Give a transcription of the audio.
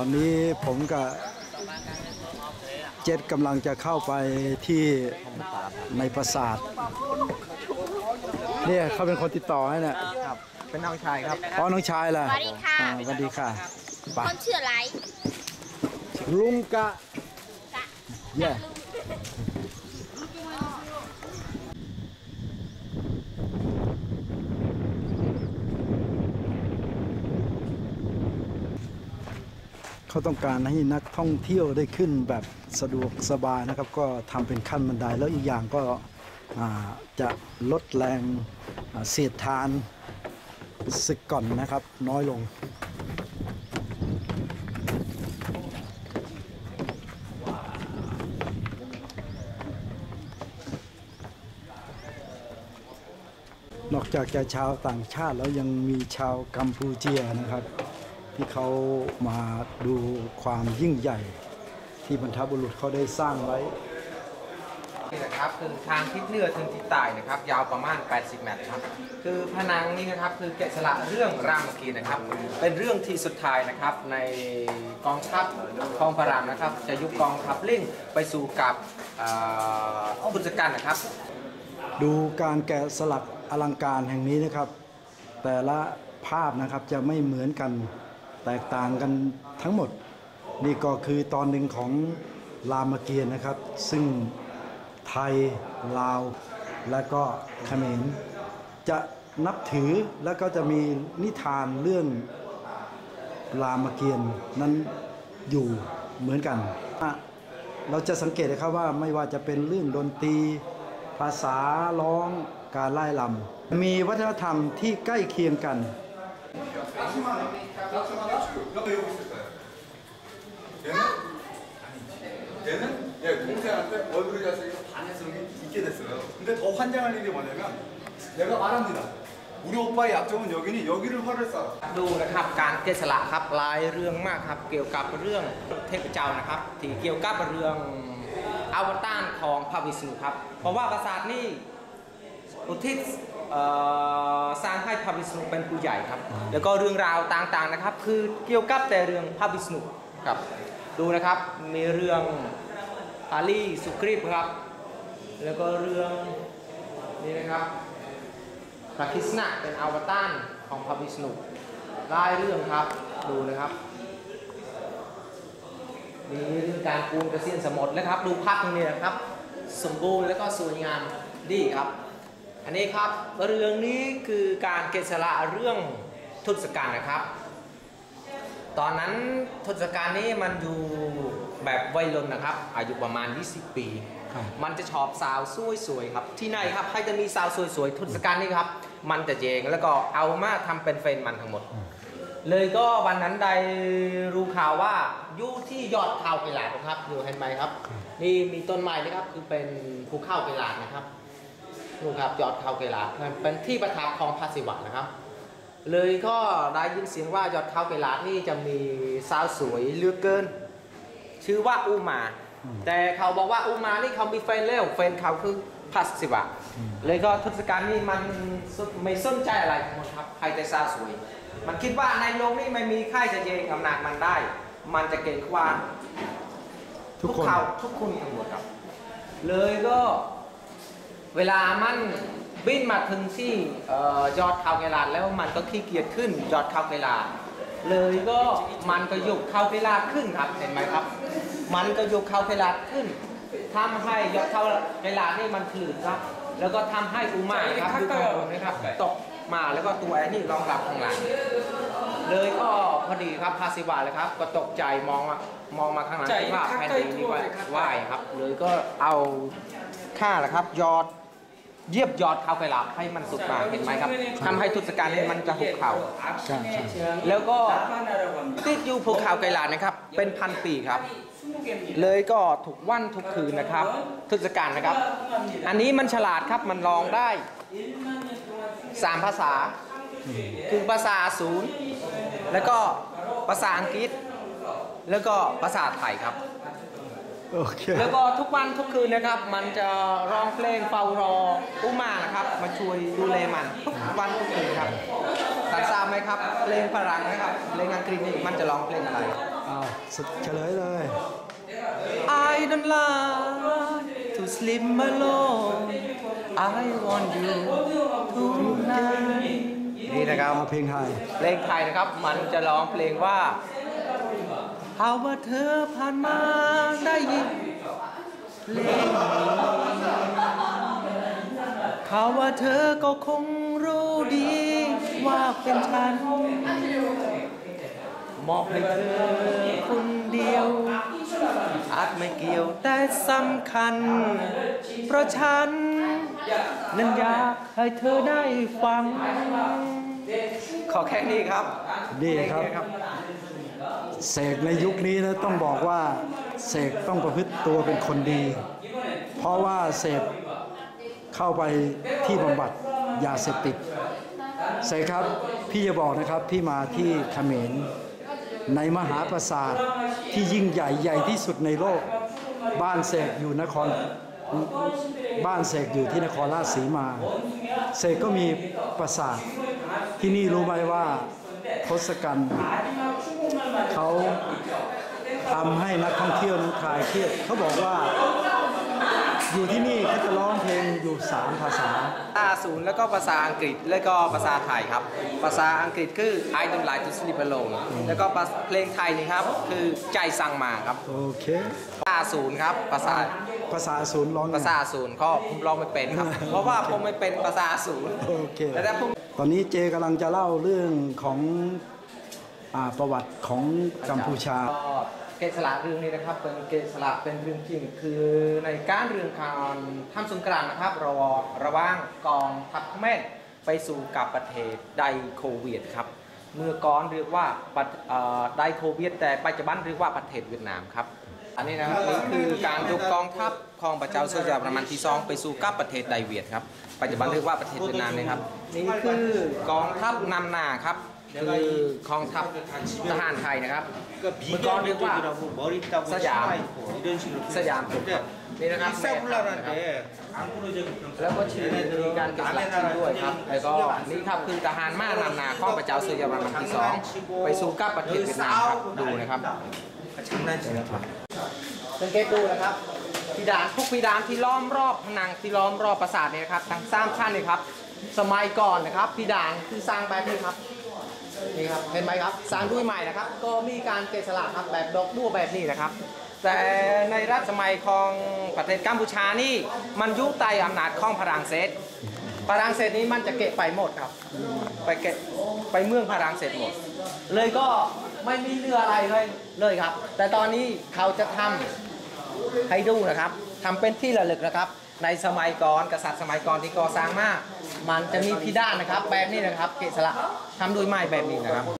อนนี้ผมกับเจ็ดกำลังจะเข้าไปที่ในปราสาทเนี่ยเขาเป็นคนติดต่อให้เนี่ยครับ เป็นน้องชายครับอ๋อน้องชายล่ะสวัสดีค่ะอ่าสวัสดีค่ะไปคนชื่ออะไรลุงกะกะเย่ เขาต้องการให้นักท่องเที่ยวได้ขึ้นแบบสะดวกสบายนะครับ ก็ทำเป็นขั้นบันไดแล้วอีกอย่างก็จะลดแรงเสียดทานสึกก่อนนะครับ น้อยลง นอกจากจะชาวต่างชาติแล้วยังมีชาวกัมพูเชียนะครับ ที่เขามาดูความยิ่งใหญ่ ที่บรรพบุรุษเขาได้สร้างไว้นี่นะครับคือทางทิศเหนือถึงทิศใต้นะครับ ยาวประมาณ 80 เมตรครับ คือผนังนี้นะครับคือแกะสลักเรื่องรามเกียรติ์นะครับ เป็นเรื่องที่สุดท้ายนะครับในกองทัพของพระรามนะครับ จะยุบกองทัพลิงไปสู่กับเอ่อพุทธกันนะครับ ดูการแกะสลักอลังการแห่งนี้นะครับ แต่ละภาพนะครับจะไม่เหมือนกัน แตกต่างกันทั้งหมด นี่ก็คือตอนหนึ่งของรามเกียรติ์นะครับ ซึ่งไทยลาว และก็เขมรจะนับถือแล้วก็จะมีนิทานเรื่องรามเกียรตินั้นอยู่เหมือนกัน เราจะสังเกตนะครับว่าไม่ว่าจะเป็นเรื่องดนตรี ภาษาร้องการไล่ลำมีวัฒนธรรมที่ใกล้เคียงกัน 얘는 예, 동생한테 얼굴이 잘생겨서 반해성이 있게 됐어요. 근데 더 환장할 일이 뭐냐면 내가 말합니다. 우리 오빠의 약점은 여기니 여기를 활을 쏴. ดูนะครับการแกะสลักครับหลายเรื่องมากครับ เกี่ยวกับเรื่องเทพเจ้านะครับ ที่เกี่ยวกับเรื่องอวตารของพระวิษณุครับ เพราะว่าปราสาทนี้อุทิศเอ่อ สร้างให้พระวิษณุเป็นผู้ใหญ่ครับ แล้วก็เรื่องราวต่างๆนะครับ คือเกี่ยวกับแต่เรื่องพระวิษณุครับ ดูนะครับมีเรื่องอาลีสุกรีพครับ แล้วก็เรื่องนี่นะครับพระคริสณะเป็นอวตารของพระวิษณุหลายเรื่องครับดูนะครับมีเรื่องการปูนกระเซียนสมุทรนะครับ ดูพักตรงนี้นะครับ สมบูรณ์แล้วก็สวยงามดีครับ อันนี้ครับเรื่องนี้คือการเกษละเรื่องทุศกัณฐ์นะครับ ตอนนั้นทศกัณฐ์นี้มันอยู่แบบวัยรุ่นนะครับ อายุประมาณ 20 ปีครับมันจะชอบสาวสวยๆครับ ที่ไหนครับใครจะมีสาวสวยๆทศกัณฐ์นี่ครับ มันจะเจงแล้วก็เอามาทำเป็นเฟรนด์มันทั้งหมด เลยก็วันนั้นได้รู้ข่าวว่าอยู่ที่ยอดเขาไกลาดนะครับอยู่เห็นไหมครับ นี่มีต้นไม้นะครับคือเป็นภูเขาไกลาดนะครับ นู่นครับยอดเขาไกลาดเป็นที่ประทับของพระศิวะนะครับ เลยก็ได้ยินเสียงว่ายอดเขาไกลาดนี่จะมีสาวสวยเหลือกเกิน ชื่อว่าอุมา แต่เขาบอกว่าอุมานี่เขามีแฟนแล้วแฟนเขาคือพระศิวะ เลยก็ทศกัณฐ์นี่มันสุดไม่สนใจอะไรทั้งหมดครับใครจะสาวสวย มันคิดว่าในโลกนี้ไม่มีใครจะเยงอำนาจมันได้ มันจะเก่งกว่าทุกคนเขาทุกคนทั้งหมดครับ เลยก็ เวลามันบินมาถึงที่เอ่อยอดเขาไกลาดแล้วมันก็ขี้เกียจขึ้นยอดเขาไกลาดเลยก็มันก็ยกเขาไกลาดขึ้นครับเห็นไหมครับ มันก็ยกเขาไกลาดขึ้นทำให้ยอดเขาไกลาดนี่มันคลื่นครับ แล้วก็ทำให้อุมาครับดูของผมนะครับตกมาแล้วก็ตัวไอ้นี่รองรับข้างหลังเลยก็พอดีครับพาสิวาเลยครับ ก็ตกใจมองอะมองมาข้างหลังคิดว่าแผ่นดินนี่ว่าว่ายครับ เลยก็เอาข้าแหละครับยอด เยียบยอดเข้าไปหลับให้มันสุดมาเห็นไหมครับทำให้ทุศกัณฐ์นี่มันจะหุบเข่าใช่ใช่แล้วก็ติดอยู่ภูเขาไกลาดนะครับ เป็นพันปีครับ เลยก็ทุกวันทุกคืนนะครับ ทุศกัณฐ์นะครับ อันนี้มันฉลาดครับมันลองได้สามภาษา คือภาษาศูนย์แล้วก็ภาษาอังกฤษ แล้วก็ภาษาไทยครับ โอเคแล้วก็ทุกวันทุกคืนนะครับ มันจะร้องเพลงเฝ้ารออุมานะครับ มาช่วยดูแลมันทุกวันทุกคืนครับท่านทราบไหมครับ เพลงฝรั่งนะครับเพลงอังกฤษนี่มันจะร้องเพลงอะไร아อ้าวเฉลยเลย I don't like to sleep alone I want you tonight นี่นะครับเอาเพลงไทยเพลงไทยนะครับ มันจะร้องเพลงว่า หาว่าเธอผ่านมาได้ยินเพลงเขาว่าเธอก็คงรู้ดีว่าเป็นฉันมอบให้เธอคนเดียว อาจไม่เกี่ยวแต่สำคัญ เพราะฉัน นั้นอยากให้เธอได้ฟัง ขอแค่นี้ครับ ดีครับ เสกในยุคนี้นะต้องบอกว่าเสกต้องประพฤติตัวเป็นคนดี เพราะว่าเสกเข้าไปที่บำบัดยาเสพติดเสกครับพี่จะบอกนะครับพี่มาที่เขมรในมหาปราสาทที่ยิ่งใหญ่ใหญ่ที่สุดในโลก บ้านเสกอยู่นครบ้านเสกอยู่ที่นครราชสีมาเสกก็มีปราสาทที่นี่รู้ไหมว่าทศกัณฐ์ เขาทำให้นักท่องเที่ยวนั้นคลายเครียดเขาบอกว่าอยู่ที่นี่เขาจะร้องเพลงอยู่สามภาษาภาษาศูนย์แล้วก็ภาษาอังกฤษแล้วก็ภาษาไทยครับ ภาษาอังกฤษคือ I don't like to sleep alone แล้วก็เพลงไทยนี่ครับคือใจสั่งมาครับ โอเคภาษาศูนย์ครับภาษาภาษาศูนย์ร้องไงภาษาศูนย์ก็ผมร้องไม่เป็นครับ เพราะว่าผมไม่เป็นภาษาศูนย์โอเคแล้วถ้าผมตอนนี้เจกำลังจะเล่าเรื่องของ อาประวัติของกัมพูชา ก็เกสละเรื่องนี้นะครับ เป็นเกสละเป็นเรื่องจริงคือในการเรื่องการทำสงกรานนะครับระหว่างระหว่างกองทัพเขมรไปสู่กับประเทศไดโคเวียดครับ เมื่อก่อนเรียกว่าประเอ่อไดโคเวียดแต่ปัจจุบันเรียกว่าประเทศเวียดนามครับ อันนี้นะครับนี่คือการยกกองทัพของพระเจ้าเซจาประมาณที่สองไปสู่กับประเทศไดเวียดครับ ปัจจุบันเรียกว่าประเทศเวียดนามนะครับ นี่คือกองทัพนำหน้าครับ คือกองทัพทหารไทยนะครับเมื่กอนเรียกว่าสยามสยามถูกนี่นะครับแล้วก็ชื่อมีการติดหลักที่ด้วยครับแล้วก็นี่ครับคือทหารม่านานาข้อประเจ้าสุยามันที่สองไปสู่กับประเทศเวียดนามครับดูนะครับสังเกตดูนะครับพีดานทุกพีดานที่ล้อมรอบผนังที่ล้อมรอบปราสาทเนี่ยครับทั้งสามขั้นเลยครับ สมัยก่อนนะครับพีดานคือสร้างแบบนี้ครับ นี่ครับเห็นไหมครับสร้างด้วยไม้นะครับ ก็มีการเกะสลักครับแบบดอกบัวแบบนี้นะครับ แต่ในรัชสมัยของประเทศกัมพูชานี่มันยุใต้อำนาจของฝรั่งเศสฝรั่งเศสนี้มันจะเกะไปหมดครับ ไปเกะไปเมืองฝรั่งเศสหมด เลยก็ไม่มีเรืออะไรเลยเลยครับ แต่ตอนนี้เขาจะทำให้ดูนะครับทำเป็นที่ระลึกนะครับ ในสมัยก่อนกษัตริย์สมัยก่อนที่ก่อสร้างมามันจะมีพิดานนะครับแบบนี้นะครับเกะสลักทำด้วยไม้แบบนี้นะครับ